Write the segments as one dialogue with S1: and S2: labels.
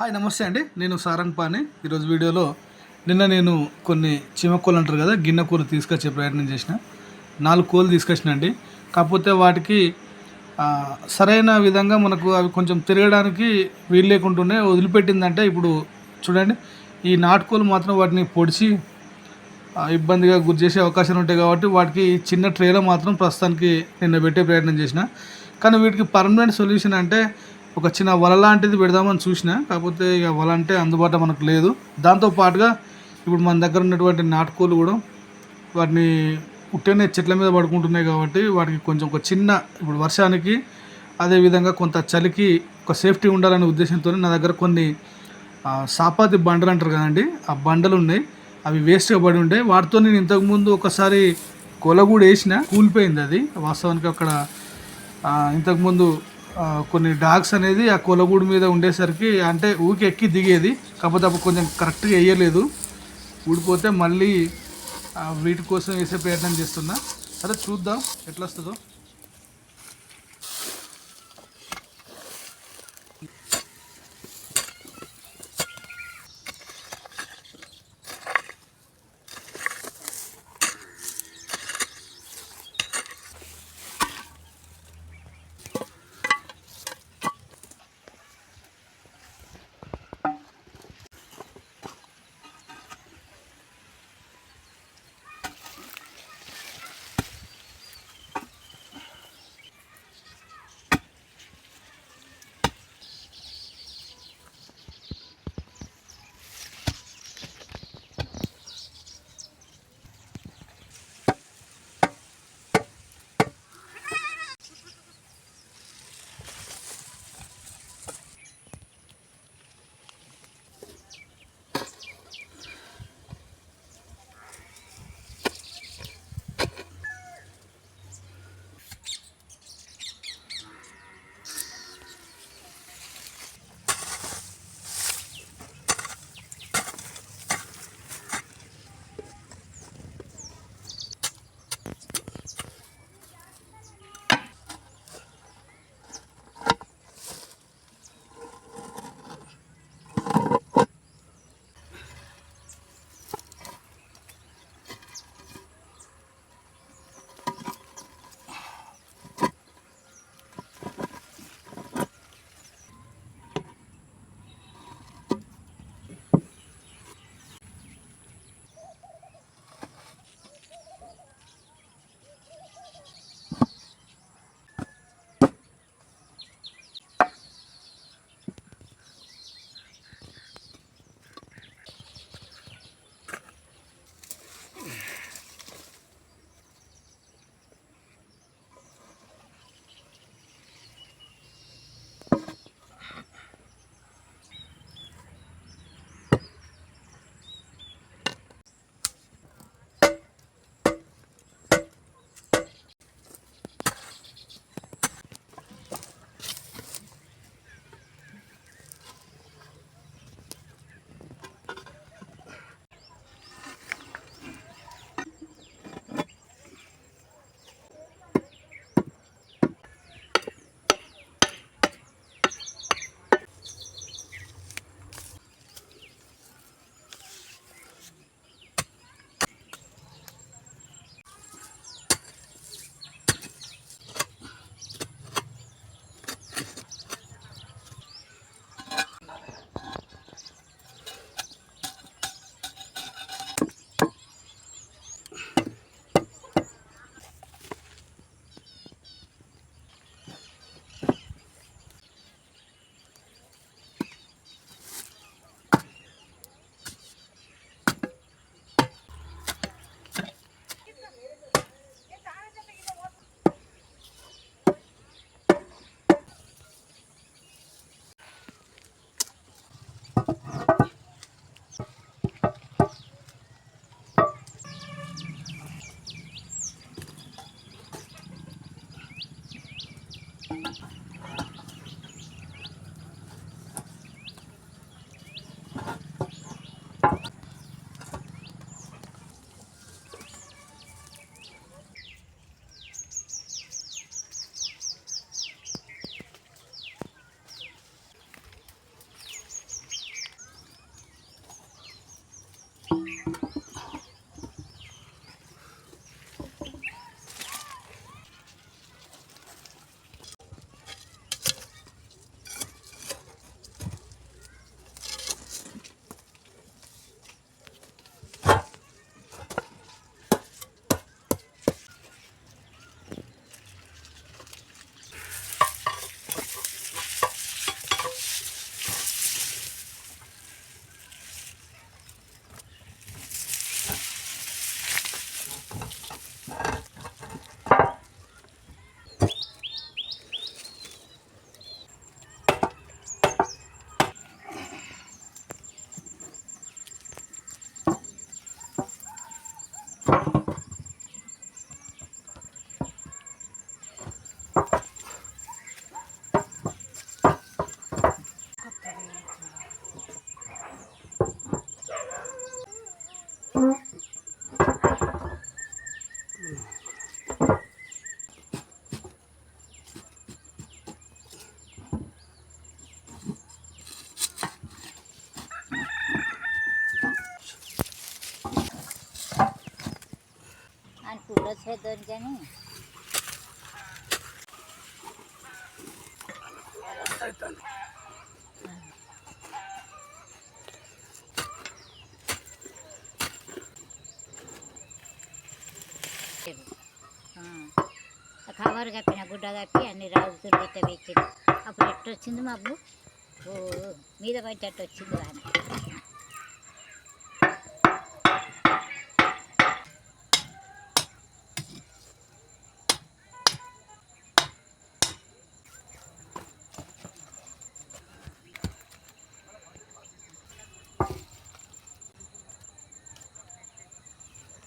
S1: Hi నమస్తే అండి. నేను సారంగ్ పాని. ఈరోజు వీడియోలో నిన్న నేను కొన్ని చీమకోలు అంటారు కదా గిన్నె కూర తీసుకొచ్చే ప్రయత్నం చేసిన. నాలుగు కోళ్ళు తీసుకొచ్చిన అండి. కాకపోతే వాటికి సరైన విధంగా మనకు అవి కొంచెం తిరగడానికి వీలు లేకుండానే వదిలిపెట్టిందంటే ఇప్పుడు చూడండి ఈ నాటుకోలు మాత్రం వాటిని పొడిచి ఇబ్బందిగా గురి చేసే అవకాశాలు ఉంటాయి కాబట్టి వాటికి చిన్న ట్రేలో మాత్రం ప్రస్తుతానికి నిన్న పెట్టే ప్రయత్నం చేసిన. కానీ వీటికి పర్మనెంట్ సొల్యూషన్ అంటే ఒక చిన్న వల లాంటిది పెడదామని చూసిన కాకపోతే ఇక వల అంటే అందుబాటులో మనకు లేదు. దాంతో పాటుగా ఇప్పుడు మన దగ్గర ఉన్నటువంటి నాటుకోలు కూడా వాటిని ఉట్టనే చెట్ల మీద పడుకుంటున్నాయి కాబట్టి వాటికి కొంచెం ఒక చిన్న ఇప్పుడు వర్షానికి అదేవిధంగా కొంత చలికి ఒక సేఫ్టీ ఉండాలనే ఉద్దేశంతో నా దగ్గర కొన్ని సాపాతి బండలు అంటారు కదండి ఆ బండలు ఉన్నాయి. అవి వేస్ట్గా పడి ఉండే. వాటితో నేను ఇంతకుముందు ఒకసారి కొల కూడా వేసిన కూలిపోయింది అది. వాస్తవానికి అక్కడ ఇంతకుముందు కొన్ని డాగ్స్ అనేది ఆ కొలగూడు మీద ఉండేసరికి అంటే ఊకి ఎక్కి దిగేది. కాకపోతే అప్పుడు కొంచెం కరెక్ట్గా వేయలేదు ఊడిపోతే మళ్ళీ వీటి కోసం వేసే ప్రయత్నం చేస్తున్నా. సరే చూద్దాం ఎట్లా వస్తుందో
S2: పెద్దోని కానీ. ఆ. కవర్ కప్పిన గుడ్డ కప్పి అన్ని రాజుతులు ఇట్ట పెట్టిండు. అప్పుడు ఎట్ట వచ్చింది మబ్బు? ఓ మీద పడ్డట్టు వచ్చింది అని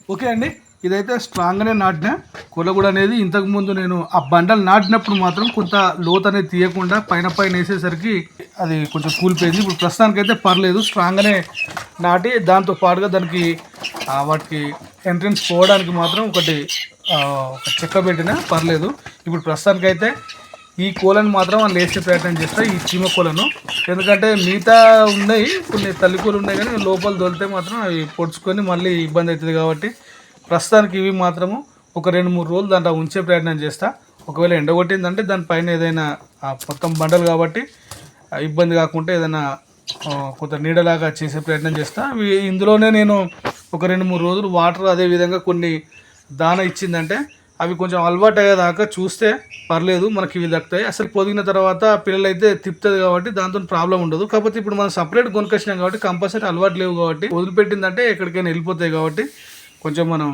S1: ఓకే అండి ఇదైతే స్ట్రాంగ్గానే నాటిన. కొలగూడ అనేది ఇంతకుముందు నేను ఆ బండలు నాటినప్పుడు మాత్రం కొంత లోత్ అనేది తీయకుండా పైన పైన వేసేసరికి అది కొంచెం కూలిపోయింది. ఇప్పుడు ప్రస్తుతానికైతే పర్లేదు స్ట్రాంగ్గానే నాటి దాంతో పాటుగా దానికి వాటికి ఎంట్రన్స్ పోవడానికి మాత్రం ఒకటి చెక్క పెట్టిన పర్లేదు. ఇప్పుడు ప్రస్తుతానికైతే ఈ కోలను మాత్రం వాళ్ళు వేసే ప్రయత్నం చేస్తారు ఈ చీమ కోలను ఎందుకంటే మిగతా ఉన్నాయి కొన్ని తల్లి కోలు ఉన్నాయి కానీ లోపల దొలితే మాత్రం అవి పొడుచుకొని మళ్ళీ ఇబ్బంది అవుతుంది కాబట్టి ప్రస్తుతానికి ఇవి మాత్రము ఒక రెండు మూడు రోజులు దాంట్లో ఉంచే ప్రయత్నం చేస్తా. ఒకవేళ ఎండగొట్టిందంటే దానిపైన ఏదైనా మొత్తం బండలు కాబట్టి ఇబ్బంది కాకుండా ఏదైనా కొంత నీడలాగా చేసే ప్రయత్నం చేస్తా. ఇందులోనే నేను ఒక రెండు మూడు రోజులు వాటర్ అదే విధంగా కొన్ని దాన ఇచ్చిందంటే అవి కొంచెం అలవాటు అయ్యేదాకా చూస్తే పర్లేదు మనకి ఇవి దక్కుతాయి. అసలు పొదిగిన తర్వాత పిల్లలు అయితే తిప్పుతుంది కాబట్టి దాంతో ప్రాబ్లం ఉండదు. కాకపోతే ఇప్పుడు మనం సపరేట్ కొనుకొచ్చినాం కాబట్టి కంపల్సరీ అలవాటు లేవు కాబట్టి వదిలిపెట్టిందంటే ఎక్కడికైనా వెళ్ళిపోతాయి కాబట్టి కొంచెం మనం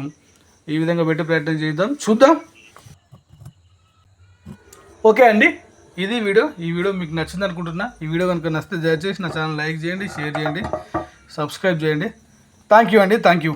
S1: ఈ విధంగా పెట్టి ప్రయత్నం చేద్దాం. చూద్దాం. ఓకే అండి. ఇది వీడియో. ఈ వీడియో మీకు నచ్చింది అనుకుంటున్నా. ఈ వీడియో కనుక నచ్చితే దయచేసి నా ఛానల్ లైక్ చేయండి షేర్ చేయండి సబ్స్క్రైబ్ చేయండి. థ్యాంక్ యూ అండి. Thank you